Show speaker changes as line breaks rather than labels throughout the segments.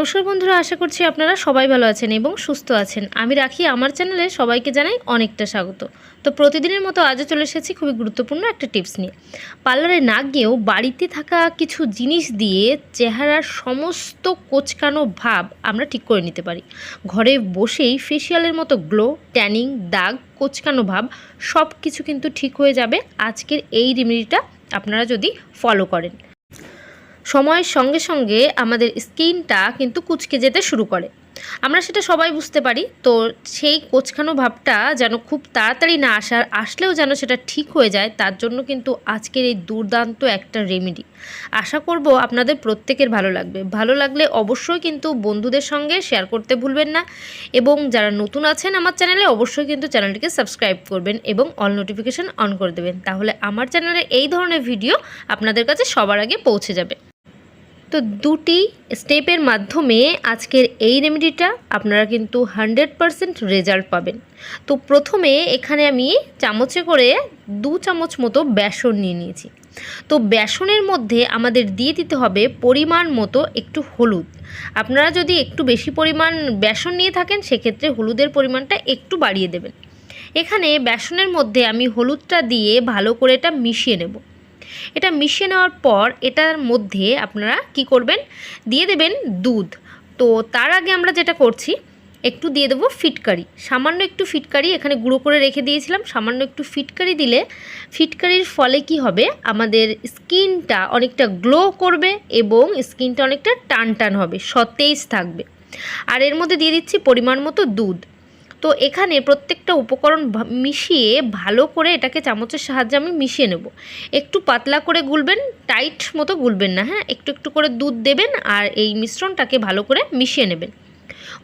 নমস্কার বন্ধুরা, আশা করছি আপনারা সবাই ভালো আছেন এবং সুস্থ আছেন। আমি রাখি, আমার চ্যানেলে সবাইকে জানাই অনেকটা স্বাগত। তো প্রতিদিনের মতো আজও চলে এসেছি খুবই গুরুত্বপূর্ণ একটা টিপস নিয়ে। পার্লারে না গিয়েও বাড়িতে থাকা কিছু জিনিস দিয়ে চেহারার সমস্ত কোচকানো ভাব আমরা ঠিক করে নিতে পারি। ঘরে বসেই ফেসিয়ালের মতো গ্লো ট্যানিং দাগ, কোচকানো ভাব সব কিছু কিন্তু ঠিক হয়ে যাবে। আজকের এই রেমেডিটা আপনারা যদি ফলো করেন। সময়ের সঙ্গে সঙ্গে আমাদের স্কিনটা কিন্তু কুচকে যেতে শুরু করে। আমরা সেটা সবাই বুঝতে পারি, তো সেই কোচকানো ভাবটা যেন খুব তাড়াতাড়ি না আসার, আসলেও যেন সেটা ঠিক হয়ে যায়, তার জন্য কিন্তু আজকের এই দুর্দান্ত একটা রেমেডি আশা করব আপনাদের প্রত্যেকের ভালো লাগবে। ভালো লাগলে অবশ্যই কিন্তু বন্ধুদের সঙ্গে শেয়ার করতে ভুলবেন না এবং যারা নতুন আছেন আমার চ্যানেলে অবশ্যই কিন্তু চ্যানেলটিকে সাবস্ক্রাইব করবেন এবং অল নোটিফিকেশান অন করে দেবেন। তাহলে আমার চ্যানেলে এই ধরনের ভিডিও আপনাদের কাছে সবার আগে পৌঁছে যাবে। তো দুটি স্টেপের মাধ্যমে আজকের এই রেমেডিটা আপনারা কিন্তু হান্ড্রেড পারসেন্ট রেজাল্ট পাবেন। তো প্রথমে এখানে আমি চামচে করে দু চামচ মতো বেসন নিয়ে নিয়েছি। তো বেসনের মধ্যে আমাদের দিয়ে দিতে হবে পরিমাণ মতো একটু হলুদ। আপনারা যদি একটু বেশি পরিমাণ বেসন নিয়ে থাকেন, সেক্ষেত্রে হলুদের পরিমাণটা একটু বাড়িয়ে দেবেন। এখানে বেসনের মধ্যে আমি হলুদটা দিয়ে ভালো করে এটা মিশিয়ে নেব। এটা মিশিয়ে নেওয়ার পর এটার মধ্যে আপনারা কি করবেন? দিয়ে দেবেন দুধ। তো তার আগে আমরা যেটা করছি, একটু দিয়ে দেবো ফিটকারি। সামান্য একটু ফিটকারি এখানে গুঁড়ো করে রেখে দিয়েছিলাম। সামান্য একটু ফিটকারি দিলে ফিটকারির ফলে কি হবে? আমাদের স্কিনটা অনেকটা গ্লো করবে এবং স্কিনটা অনেকটা টান টান হবে, সতেজ থাকবে। আর এর মধ্যে দিয়ে দিচ্ছি পরিমাণ মতো দুধ। তো এখানে প্রত্যেকটা উপকরণ মিশিয়ে ভালো করে এটাকে চামচের সাহায্যে আমি মিশিয়ে নেব। একটু পাতলা করে গুলবেন, টাইট মতো গুলবেন না হ্যাঁ? একটু একটু করে দুধ দেবেন আর এই মিশ্রণটাকে ভালো করে মিশিয়ে নেবেন।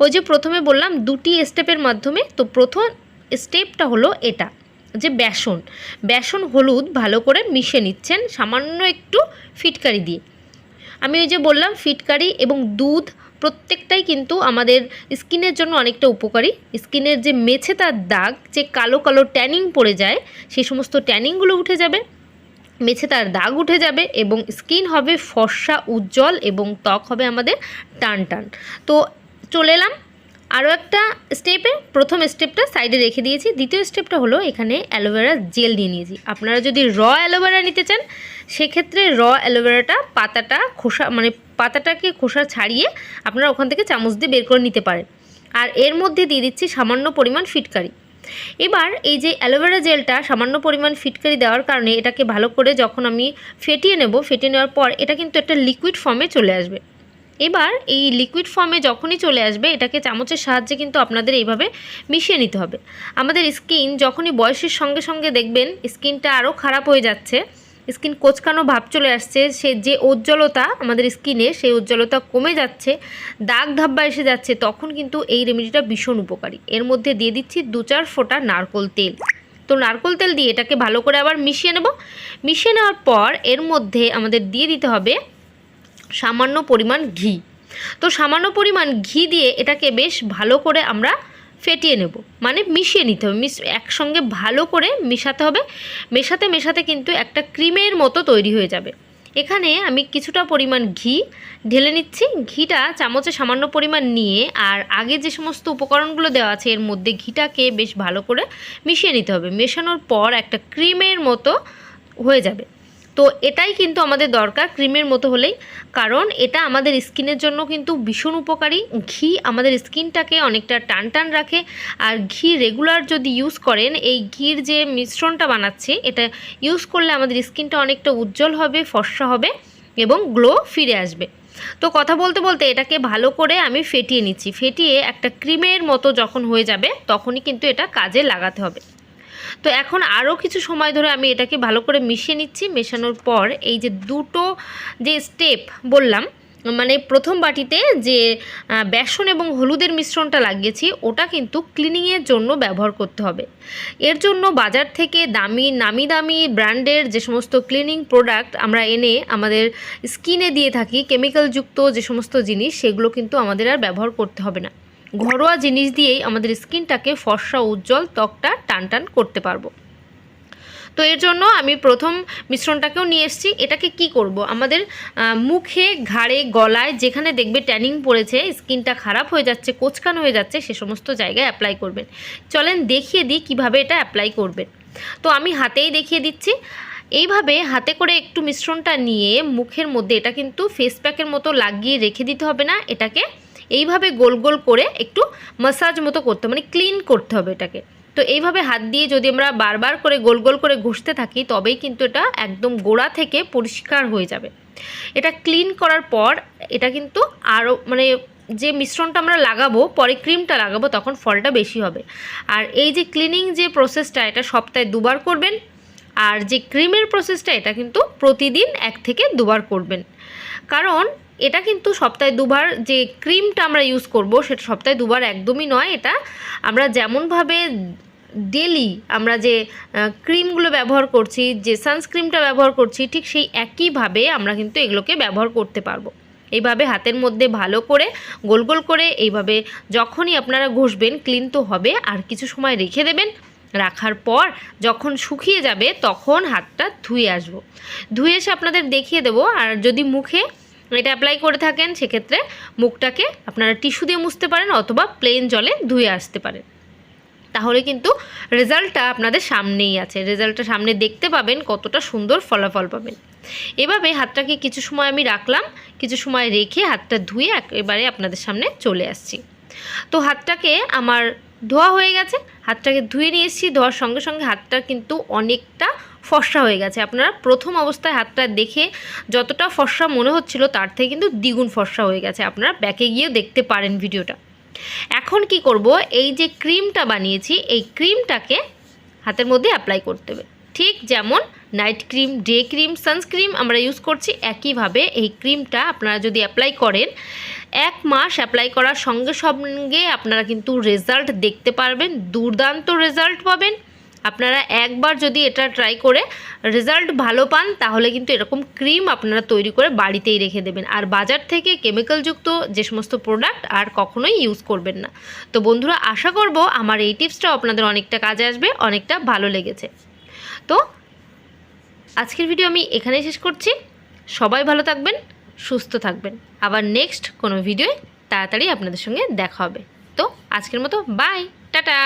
ওই যে প্রথমে বললাম দুটি স্টেপের মাধ্যমে, তো প্রথম স্টেপটা হলো এটা, যে বেসন। বেসন, হলুদ ভালো করে মিশিয়ে নিচ্ছেন, সামান্য একটু ফিটকারি দিয়ে। আমি ওই যে বললাম ফিটকারি এবং দুধ প্রত্যেকটাই কিন্তু আমাদের স্কিনের জন্য অনেকটা উপকারী। স্কিনের যে মেছে তার দাগ, যে কালো কালো ট্যানিং পড়ে যায়, সেই সমস্ত ট্যানিংগুলো উঠে যাবে। মেছে তার দাগ উঠে যাবে এবং স্কিন হবে ফর্সা, উজ্জ্বল এবং ত্বক হবে আমাদের টান টান তো চলে এলাম আরও একটা স্টেপে। প্রথম স্টেপটা সাইডে রেখে দিয়েছি। দ্বিতীয় স্টেপটা হলো এখানে অ্যালোভেরা জেল নিয়ে নিয়েছি। আপনারা যদি র অ্যালোভেরা নিতে চান, সেক্ষেত্রে র অ্যালোভেরাটা পাতাটা খোসা মানে পাতাটাকে খোসা ছাড়িয়ে আপনারা ওখান থেকে চামচ দিয়ে বের করে নিতে পারেন। আর এর মধ্যে দিয়ে দিচ্ছি সামান্য পরিমাণ ফিটকারি। এবার এই যে অ্যালোভেরা জেলটা সামান্য পরিমাণ ফিটকারি দেওয়ার কারণে এটাকে ভালো করে যখন আমি ফেটিয়ে নেব, ফেটিয়ে নেওয়ার পর এটা কিন্তু একটা লিকুইড ফর্মে চলে আসবে। এবার এই লিকুইড ফর্মে যখনই চলে আসবে, এটাকে চামচের সাহায্যে কিন্তু আপনাদের এইভাবে মিশিয়ে নিতে হবে। আমাদের স্কিন যখনই বয়সের সঙ্গে সঙ্গে দেখবেন স্কিনটা আরও খারাপ হয়ে যাচ্ছে। স্কিন কোচকানো ভাব চলে আসছে, সে যে উজ্জ্বলতা আমাদের স্কিনে, সেই উজ্জ্বলতা কমে যাচ্ছে, দাগ ধাব্বা এসে যাচ্ছে, তখন কিন্তু এই রেমেডিটা ভীষণ উপকারী। এর মধ্যে দিয়ে দিচ্ছি দু চার ফোঁটা নারকোল তেল। তো নারকোল তেল দিয়ে এটাকে ভালো করে আবার মিশিয়ে নেব। মিশিয়ে নেওয়ার পর এর মধ্যে আমাদের দিয়ে দিতে হবে সামান্য পরিমাণ ঘি। তো সামান্য পরিমাণ ঘি দিয়ে এটাকে বেশ ভালো করে আমরা ফেটিয়ে নেব। মানে মিশিয়ে নিতে হবে। মিশ, একসঙ্গে ভালো করে মেশাতে হবে। মেশাতে মেশাতে কিন্তু একটা ক্রিমের মতো তৈরি হয়ে যাবে। এখানে আমি কিছুটা পরিমাণ ঘি ঢেলে নিচ্ছি। ঘিটা চামচে সামান্য পরিমাণ নিয়ে আর আগে যে সমস্ত উপকরণগুলো দেওয়া আছে, এর মধ্যে ঘিটাকে বেশ ভালো করে মিশিয়ে নিতে হবে। মেশানোর পর একটা ক্রিমের মতো হয়ে যাবে। তো এটাই কিন্তু আমাদের দরকার ক্রিমের মতো হলেই। কারণ এটা আমাদের স্কিনের জন্য কিন্তু ভীষণ উপকারী। ঘি আমাদের স্কিনটাকে অনেকটা টান টান রাখে। আর ঘি রেগুলার যদি ইউজ করেন, এই ঘির যে মিশ্রণটা বানাচ্ছে, এটা ইউজ করলে আমাদের স্কিনটা অনেকটা উজ্জ্বল হবে, ফর্সা হবে এবং গ্লো ফিরে আসবে। তো কথা বলতে বলতে এটাকে ভালো করে আমি ফেটিয়ে নিচ্ছি। ফেটিয়ে একটা ক্রিমের মতো যখন হয়ে যাবে, তখনই কিন্তু এটা কাজে লাগাতে হবে। তো এখন আরও কিছু সময় ধরে আমি এটাকে ভালো করে মিশিয়ে নিচ্ছি, মেশানোর পর এই যে দুটো যে স্টেপ বললাম মানে প্রথম বাটিতে যে বেসন এবং হলুদের মিশ্রণটা লাগিয়েছি, ওটা কিন্তু ক্লিনিংয়ের জন্য ব্যবহার করতে হবে। এর জন্য বাজার থেকে দামি, নামি দামি ব্র্যান্ডের যে সমস্ত ক্লিনিং প্রোডাক্ট আমরা এনে আমাদের স্কিনে দিয়ে থাকি কেমিক্যালযুক্ত যে সমস্ত জিনিস, সেগুলো কিন্তু আমাদের আর ব্যবহার করতে হবে না। ঘরোয়া জিনিস দিয়েই আমাদের স্কিনটাকে ফর্সা, উজ্জ্বল, ত্বকটা টান টান করতে পারব। তো এর জন্য আমি প্রথম মিশ্রণটাকেও নিয়ে এসেছি। এটাকে কি করব? আমাদের মুখে, ঘাড়ে, গলায় যেখানে দেখবে ট্যানিং পড়েছে, স্কিনটা খারাপ হয়ে যাচ্ছে, কোচকানো হয়ে যাচ্ছে, সে সমস্ত জায়গায় অ্যাপ্লাই করবেন। চলেন দেখিয়ে দিই কীভাবে এটা অ্যাপ্লাই করবেন। তো আমি হাতেই দেখিয়ে দিচ্ছি। এইভাবে হাতে করে একটু মিশ্রণটা নিয়ে মুখের মধ্যে, এটা কিন্তু ফেস প্যাকের মতো লাগিয়ে রেখে দিতে হবে না, এটাকে এইভাবে গোল গোল করে একটু মাসাজ মতো করতে হবে, মানে ক্লিন করতে হবে এটাকে। তো এইভাবে হাত দিয়ে যদি আমরা বারবার করে গোল গোল করে ঘষতে থাকি তবেই কিন্তু এটা একদম গোড়া থেকে পরিষ্কার হয়ে যাবে। এটা ক্লিন করার পর এটা কিন্তু আরও মানে যে মিশ্রণটা আমরা লাগাবো পরে ক্রিমটা লাগাবো তখন ফলটা বেশি হবে। আর এই যে ক্লিনিং যে প্রসেসটা এটা সপ্তাহে দুবার করবেন আর যে ক্রিমের প্রসেসটা এটা কিন্তু প্রতিদিন এক থেকে দুবার করবেন। কারণ এটা কিন্তু সপ্তাহে দুবার যে ক্রিমটা আমরা ইউজ করব, সেটা সপ্তাহে দুবার একদমই নয়। এটা আমরা যেমনভাবে ডেলি আমরা যে ক্রিমগুলো ব্যবহার করছি, যে সানস্ক্রিমটা ব্যবহার করছি, ঠিক সেই একইভাবে আমরা কিন্তু এগুলোকে ব্যবহার করতে পারব। এইভাবে হাতের মধ্যে ভালো করে, গোল গোল করে এইভাবে যখনই আপনারা ঘষবেন ক্লিন তো হবে। আর কিছু সময় রেখে দেবেন, রাখার পর যখন শুকিয়ে যাবে, তখন হাতটা ধুয়ে আসব। ধুয়ে এসে আপনাদের দেখিয়ে দেবো। আর যদি মুখে এটা অ্যাপ্লাই করে থাকেন, সেক্ষেত্রে মুখটাকে আপনারা টিস্যু দিয়ে মুছতে পারেন অথবা প্লেন জলে ধুয়ে আসতে পারেন। তাহলে কিন্তু রেজাল্টটা আপনাদের সামনেই আছে। রেজাল্টটা সামনে দেখতে পাবেন কতটা সুন্দর ফলাফল পাবেন। এভাবে হাতটাকে কিছু সময় আমি রাখলাম, কিছু সময় রেখে হাতটা ধুয়ে একেবারে আপনাদের সামনে চলে আসছি। তো হাতটাকে আমার ধোয়া হয়ে গেছে, হাতটাকে ধুয়ে নিয়ে এসেছি, ধোয়ার সঙ্গে সঙ্গে হাতটা কিন্তু অনেকটা ফর্সা হয়ে গেছে। আপনারা প্রথম অবস্থায় হাতটা দেখে যতটা ফর্সা মনে হচ্ছিল তার থেকে কিন্তু দ্বিগুণ ফর্সা হয়ে গেছে। আপনারা ব্যাকে গিয়েও দেখতে পারেন ভিডিওটা। এখন কি করব? এই যে ক্রিমটা বানিয়েছি, এই ক্রিমটাকে হাতের মধ্যে অ্যাপ্লাই করতে হবে। ঠিক যেমন night cream day cream sunscreen আমরা ইউজ করছি, একইভাবে এই ক্রিমটা আপনারা যদি অ্যাপ্লাই করেন, এক মাস অ্যাপ্লাই করার সঙ্গে সঙ্গে আপনারা কিন্তু রেজাল্ট দেখতে পারবেন, দুর্দান্ত রেজাল্ট পাবেন। আপনারা একবার যদি এটা ট্রাই করে রেজাল্ট ভালো পান, তাহলে কিন্তু এরকম ক্রিম আপনারা তৈরি করে বাড়িতেই রেখে দেবেন। আর বাজার থেকে কেমিক্যালযুক্ত যে সমস্ত প্রোডাক্ট আর কখনোই ইউজ করবেন না। তো বন্ধুরা, আশা করব আমার এই টিপসটাও আপনাদের অনেকটা কাজে আসবে, অনেকটা ভালো লেগেছে। তো আজকের ভিডিও আমি এখানেই শেষ করছি। সবাই ভালো থাকবেন, সুস্থ থাকবেন। আবার নেক্সট কোনো ভিডিওয় তাড়াতাড়ি আপনাদের সঙ্গে দেখা হবে। তো আজকের মতো বাই টাটা!